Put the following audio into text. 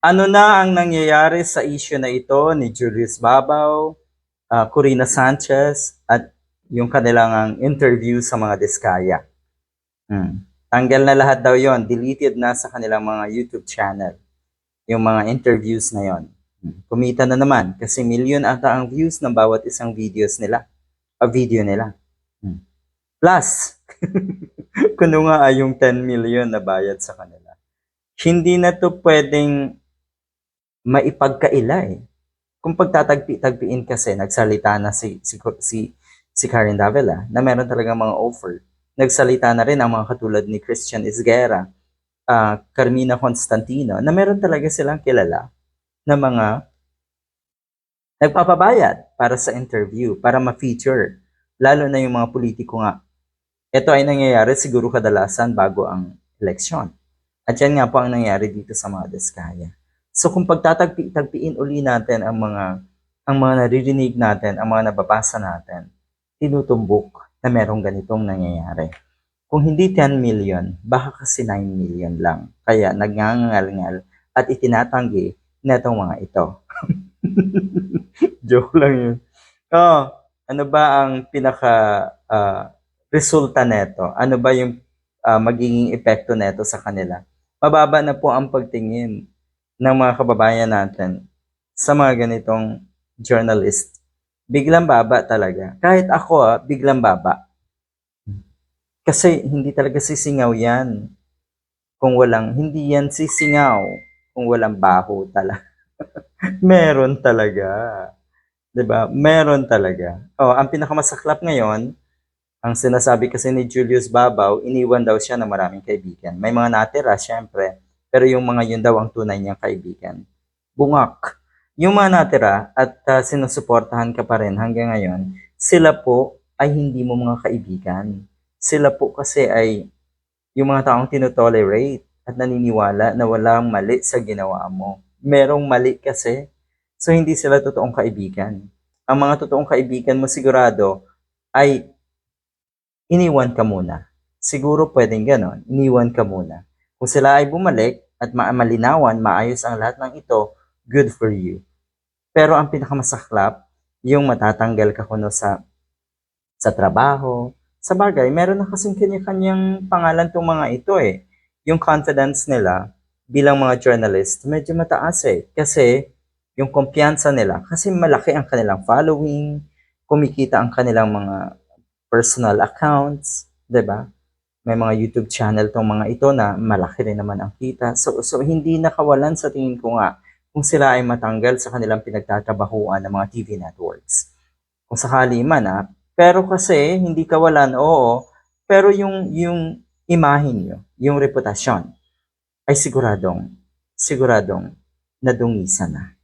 Ano na ang nangyayari sa issue na ito ni Julius Babaw, ah, Corina Sanchez, at yung kanilang ang interview sa mga diskaya? Hmm. Tanggal na lahat daw yon, deleted na sa kanilang mga YouTube channel. Yung mga interviews na yon. Hmm. Kumita na naman kasi million ata ang views ng bawat isang videos nila. A video nila. Hmm. Plus, kuno nga ay yung 10 million na bayad sa kanila. Hindi na to pwedeng maipagkaila eh. Kung pagtatagpi-tagpiin kasi, nagsalita na si, si, si, si Karen Davila na meron talaga mga offer. Nagsalita na rin ang mga katulad ni Christian Isguera, ah, Carmina Constantino, na meron talaga silang kilala na mga nagpapabayad para sa interview, para ma-feature. Lalo na yung mga politiko nga. Ito ay nangyayari siguro kadalasan bago ang eleksyon. At yan nga po ang nangyayari dito sa mga Diskaya. So kung pagtatagpi-tagpiin uli natin ang mga ang mga naririnig natin, ang mga nababasa natin, tinutumbok na merong ganitong nangyayari. Kung hindi 10 million, baka kasi 9 million lang. Kaya nagngangal-ngal at itinatanggi netong mga ito. Joke lang yun. Oh, ano ba ang pinaka ah, resulta neto? Ano ba yung ah, magiging epekto neto sa kanila? Mababa na po ang pagtingin ng mga kababayan natin sa mga ganitong journalist. Biglang baba talaga. Kahit ako, ah, biglang baba. Kasi hindi talaga sisingaw yan. Kung walang, hindi yan sisingaw kung walang baho talaga. Meron talaga. 'Di ba? Meron talaga. Oh, ang pinakamasaklap ngayon, ang sinasabi kasi ni Julius Babaw, iniwan daw siya ng maraming kaibigan. May mga natira, syempre. Pero yung mga yun daw ang tunay niyang kaibigan. Bungak. Yung mga natira at uh, sinusuportahan ka pa rin hanggang ngayon, sila po ay hindi mo mga kaibigan. Sila po kasi ay yung mga taong tinotolerate at naniniwala na walang mali sa ginawa mo. Merong mali kasi. So hindi sila totoong kaibigan. Ang mga totoong kaibigan mo sigurado ay iniwan ka muna. Siguro pwedeng ganon, iniwan ka muna. Kung sila ay bumalik at ma- malinawan, maayos ang lahat ng ito, good for you. Pero ang pinakamasaklap, yung matatanggal ka kuno sa sa trabaho, sa bagay, meron na kasing kanya-kanyang pangalan tong mga ito eh. Yung confidence nila bilang mga journalist, medyo mataas eh. Kasi yung kumpiyansa nila, kasi malaki ang kanilang following, kumikita ang kanilang mga personal accounts, 'di ba? May mga YouTube channel tong mga ito na malaki rin naman ang kita. So, so hindi nakawalan sa tingin ko nga kung sila ay matanggal sa kanilang pinagtatrabahuan ng mga TV networks. Kung sakali man ah, pero kasi hindi kawalan, oo, pero yung yung imahe nyo, yung reputasyon ay siguradong siguradong nadungisan na.